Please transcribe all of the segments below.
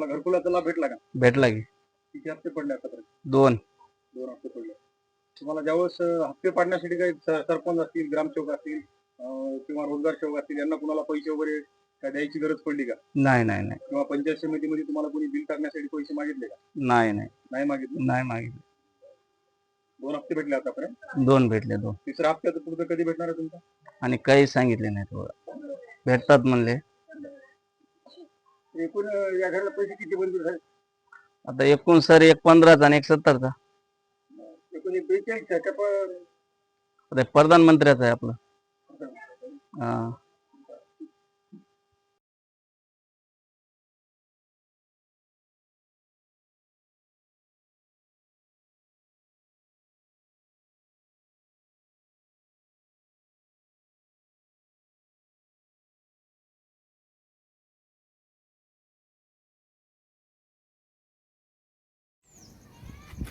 घरकुलाचा लाभ भेटला का? भेटला की. किती हप्ते पडले आतापर्यंत दोन. दोन हप्ते पडले. तुम्हाला ज्यावेळेस अं, हप्ते पाडण्यासाठी काही सरपंच असतील ग्रामसेवक असतील अं, किंवा रोजगार सेवक असतील यांना कुणाला पैसे वगैरे काय द्यायची गरज पडली का? नाही नाही नाही. किंवा पंचायत समितीमध्ये तुम्हाला कोणी बिल टाकण्यासाठी पैसे मागितले का? नाही नाही. नाही मागितले? नाही मागितलं. दोन हप्ते भेटले आतापर्यंत? दोन भेटले दोन. तिसरा हप्त्याचं पुढचं कधी भेटणार आहे तुमचा? आणि काही सांगितले नाही थोडं भेटतात म्हणले. एकूण या घराला पैसे किती मंजूर झाले? आता एकूण सर एक पंधराचा आणि एक सत्तरचा. एकूण एक बेचाळीस आहे का? पण आता प्रधानमंत्र्याचं आहे आपलं. हा.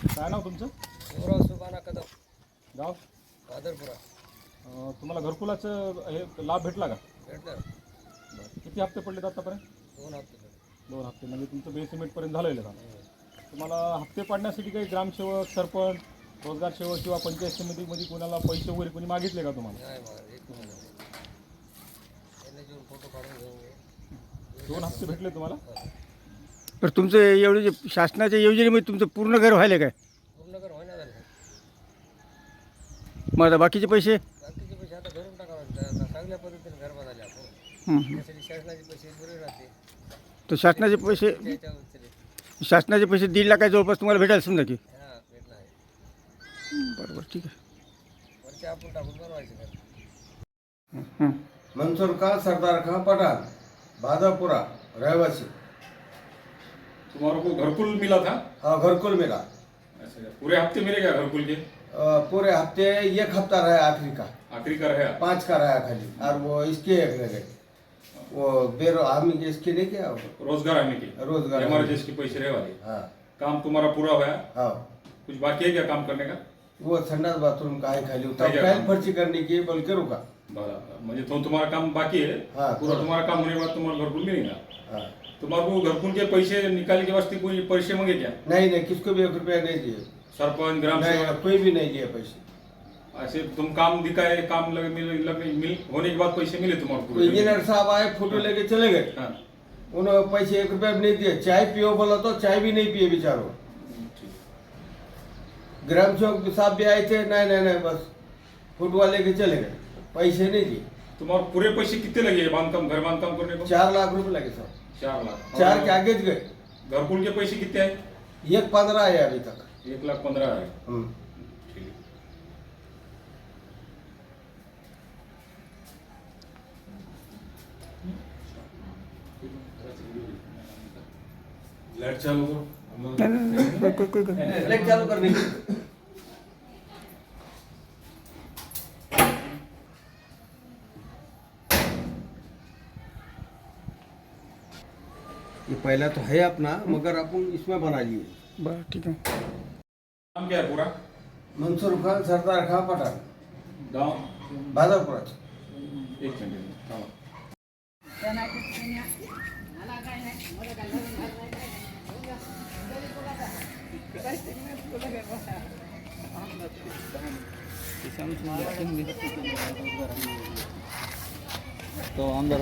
काय नाव तुमचं? सुबाना कदम. गाव? बादरपुरा. अं, तुम्हाला घरकुलाचं हे लाभ भेटला का? भेटलं. किती हप्ते पडलेत आतापर्यंत? दोन हप्ते. दोन हप्ते. म्हणजे तुमचं बेसिमेंट पर्यंत झालेलं आहे तुम्हाला हप्ते पाडण्यासाठी काही ग्रामसेवक सरपंच रोजगार सेवक किंवा पंचायत समितीमध्ये कोणाला पैसे वगैरे कोणी मागितले का तुम्हाला? दोन हप्ते भेटले तुम्हाला? तर तुमचं एवढे जे शासनाच्या योजनेमध्ये तुमचं पूर्ण घर व्हायला काय? पूर्ण घर होईना झाले मग आता बाकीचे पैसे? बाकीचे पैसे आता भरून टाकावं लागतात आता चांगल्या पद्धतीने घर बांधायला आपण. हं. त्यासाठी शासनाचे पैसे पुरे राहते. तर शासनाचे पैसे शासनाचे पैसे दीड लाख जवळपास तुम्हाला भेटायला समजा की? हा भेटला आहे. बरोबर ठीक आहे. वरचे आपण टाकून बनवायचे घर. हं. मंसूर खान सरदार खान पठान बादापुरा रहवासी. तुम्हारा को घरकुल मिला था? हाँ घरकुल मिला। अच्छा पूरे हफ़्ते मिले क्या घरकुल के? पूरे हफ़्ते एक हफ़्ता रहा आखिरी का। आखिरी का रहे? पाँच का रहा खाली और वो इसके एक रह गए। वो बेरो हम इसके नहीं क्या? रोज़गार आने के? रोज़गार एमआरजेएस के। पैसे रहे वाले? हाँ। काम तुम्हारा पूरा हुआ? हाँ। कुछ बाकी है क्या काम करने का? वो ठंडा बाथरूम का है खाली तब क्या फर्ची करने की बोल के रुका। म्हणजे तो तुम्हारा काम बाकी है हाँ, पूरा थोड़ा। तुम्हारा काम होने के बाद तुम्हारा घरकुल मिलेगा हाँ. तुम्हारे को घरकुल के पैसे निकालने के वास्ते कोई पैसे मांगे क्या नहीं नहीं किसको भी एक रुपया नहीं दिए सरपंच ग्राम नहीं सेवक कोई भी नहीं दिए पैसे. ऐसे तुम काम दिखाए काम लगे मिल लगने मिल होने के बाद पैसे मिले तुम्हारे इंजीनियर साहब आए फ़ोटो लेके चले गए? हाँ. उन्होंने पैसे एक रुपया भी नहीं दिए। चाय पियो बोला तो चाय भी नहीं पिए बेचारो। ग्राम सेवक साहब भी आए थे नहीं नहीं नहीं बस फुटबॉल लेके चले गए। पैसे नहीं दिए तुम्हारे पूरे पैसे कितने लगे बांधकाम घर बांधकाम करने को चार लाख रुपए लगे सब चार लाख. चार के आगे गए घरकुल के पैसे कितने आए एक पंद्रह है अभी तक. एक लाख पंद्रह है हम्म। ठीक है लाइट चालू करो. लाइट चालू करने पहला तो है अपना मगर अपन इसमें बना लिए बरं ठीक आहे. नाम क्या है पूरा? मंसूर खान सरदार खान पठान गांव? बादरपुरा एक मिनट. तो आमदार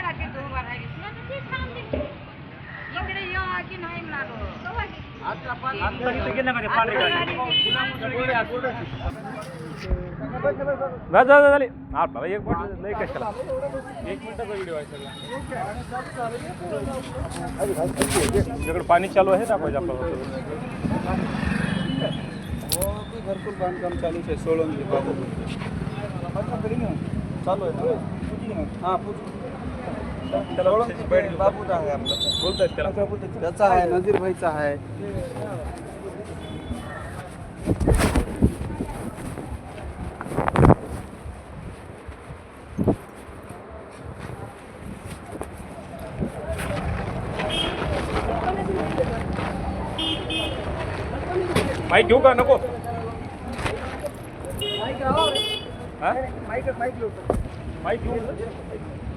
म्हणालो जा जा झाले एक मिनिट लई कशाला एक मिनिटाचा व्हिडिओ आहे सगळा तुझ्याकडे पाणी चालू आहे दाखवायचं आपल्याला हो, घरकुल बांधकाम चालूच आहे सोळून चालू आहे हां बाबू आहे आपला बोलतायत त्याला त्याचा आहे नजीर भाईचा आहे माईक घेऊ. का नको हा? माईक घेऊ. माईक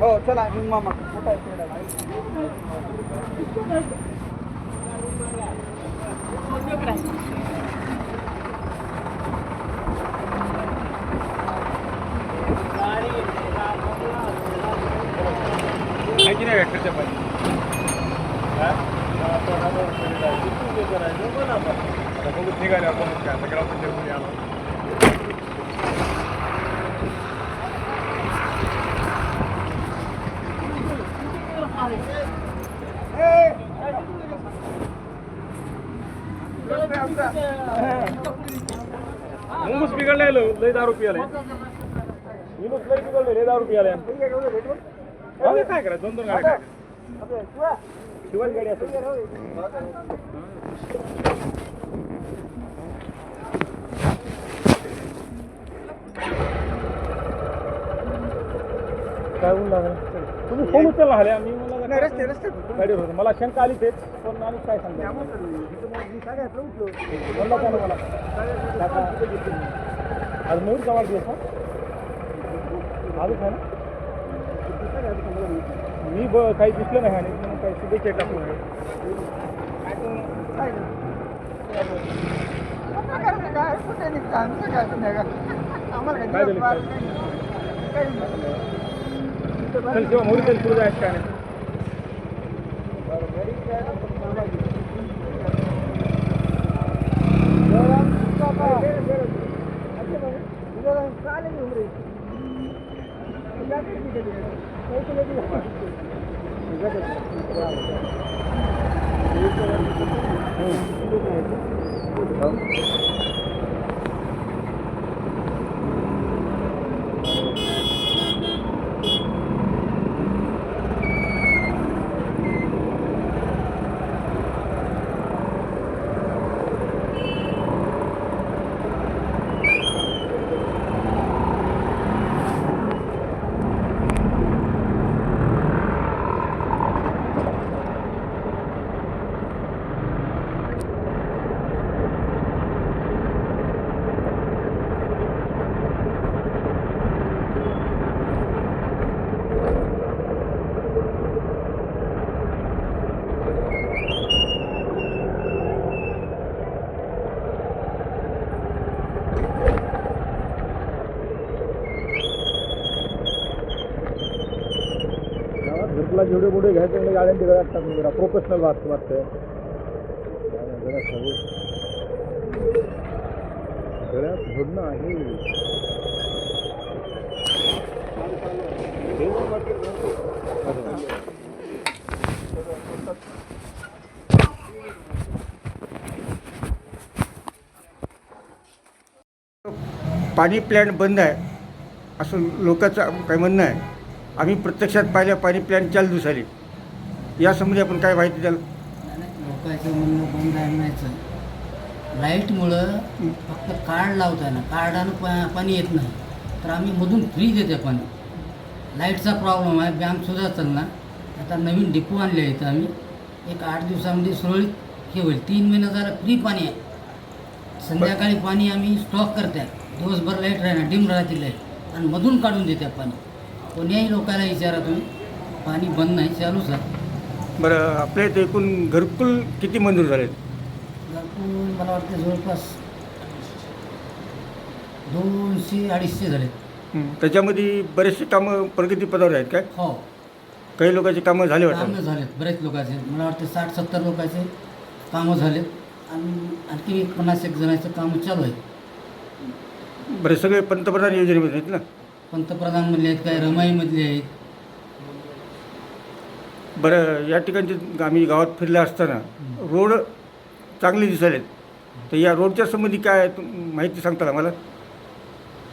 हो चला मामा. माहिती नाही ट्रॅक्टरच्या पाणी निघाले आपण. काय सगळ्या आलो मुंगूस बिघडले लय दारू पियाले. मुंगूस लय बिघडले लय दारू पियाले. जाऊ दे, काय करा दोन दोन गाड्या काय शिवाय गाडी असेल. काय होऊन लागलं तुम्ही फोन उचलला हले आम्ही मला रस्ते रस्ते. गाडीवर होतो. मला शंका आली तेच. पण आम्ही काय सांगतो बोलला का ना मला? काका, आज मयूर का वाढदिवस हा? आजच आहे ना? मी ब काही दिसलं नाही आणि काही शुभेच्छा टाकून काय झालं? चल शिवा मोरी चल पुढे जायचं काय नाही. घरला जेवढे मोठे घ्यायचे म्हणजे गाड्यांची गरज टाकून म्हणजे जरा प्रोफेशनल वाट वाटतंय. गळ्यात घडणं आहे पाणी प्लॅन्ट बंद आहे. असं लोकांचं काही म्हणणं आहे. आम्ही प्रत्यक्षात पाहिल्या पाणी प्लॅन चालू दिवस यासंबंधी आपण काय माहिती द्याल? लोकांचं म्हणणं बंद आणण्याचं लाईटमुळं फक्त कार्ड लावताना कार्डानं पा पाणी येत नाही. तर आम्ही मधून फ्री देते पाणी. लाईटचा प्रॉब्लेम आहे बँकसुद्धा चालणार आता नवीन डिपो आणले आहेत आम्ही. एक आठ दिवसामध्ये सुरळीत हे होईल. तीन महिने जरा फ्री पाणी आहे. संध्याकाळी पाणी आम्ही स्टॉक करते दिवसभर लाइट राहणार डिम राहतील लाइट आणि मधून काढून देते पाणी. कोण्याही लोकांना विचारा तुम्ही. पाणी बंद नाही चालूच आहे बरं आपल्या इथे एकूण घरकुल किती मंजूर झालेत? घरकुल मला वाटतं जवळपास दोनशे अडीचशे झाले हं. त्याच्यामध्ये बरेचसे कामं प्रगतीपदावर आहेत काय? हो. काही लोकांची कामं झाले कामं वाटतं झालेत बरेच लोकांचे. मला वाटतं साठ सत्तर लोकांचे कामं झालेत. आणि आणखी एक पन्नास एक जणांचं कामं चालू आहेत. बरे सगळे पंतप्रधान योजनेमध्ये आहेत ना? पंतप्रधानमधले आहेत काय रमाईमधले आहेत. बरं या ठिकाणचे आम्ही गावात फिरले असताना रोड चांगले दिसालेत. तर या रोडच्या संबंधी काय तुम- माहिती सांगता का मला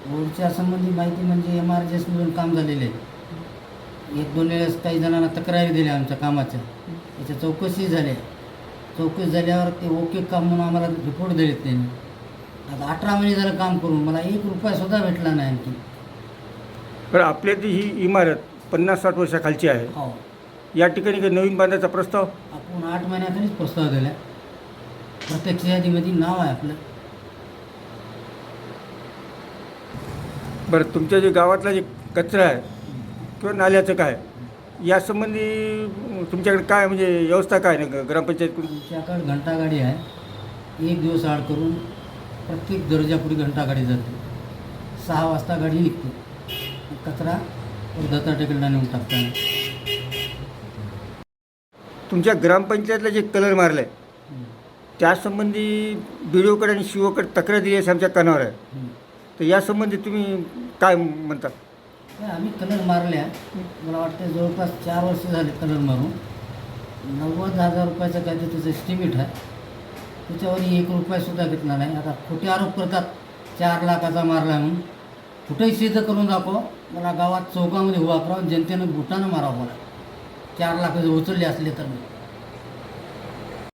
रोडच्या संबंधी माहिती म्हणजे एम आर मधून काम झालेलं आहे एक दोन वेळेस काही जणांना तक्रारी दिल्या आमच्या कामाच्या. त्याच्या चौकशी झाल्या. चौकशी झाल्यावर ते ओके काम म्हणून आम्हाला रिपोर्ट दिलेत त्यांनी. आता अठरा महिने झालं काम करून. मला एक रुपयासुद्धा भेटला नाही आणखी. बरं आपल्या ती ही इमारत पन्नास साठ वर्षाखालची आहे हो. या ठिकाणी काही नवीन बांधायचा प्रस्ताव? आपण आठ महिन्याखालीच प्रस्ताव दिला प्रत्यक्ष यादीमध्ये नाव आहे आपलं. बरं तुमच्या जे गावातला जे कचरा आहे किंवा नाल्याचं काय यासंबंधी तुमच्याकडे काय म्हणजे व्यवस्था काय ना ग्रामपंचायत आमच्याकडे घंटागाडी आहे. एक दिवस आड करून प्रत्येक दर्जापुढे घंटागाडी जाते. सहा वाजता गाडी निघते. कचरा दत्ता टेकडला नेऊन टाकताना तुमच्या ग्रामपंचायतला जे कलर मारलं आहे त्यासंबंधी बी ओकडे आणि शिवकडे तक्रार दिली आहे आमच्या कानावर आहे. तर यासंबंधी तुम्ही काय म्हणता? आम्ही कलर मारल्या. मला वाटतं जवळपास चार वर्ष झाले कलर मारून. नव्वद हजार रुपयाचं काय त्याचं एस्टिमेट आहे. त्याच्यावर एक रुपयासुद्धा घेतला नाही. आता खोटे आरोप करतात. चार लाखाचा मारला म्हणून. कुठंही सिद्ध करून दाखव मला गावात चौकामध्ये उभा करावं जनतेनं बुटानं मारावं मला चार लाख उचलले असले तर मी.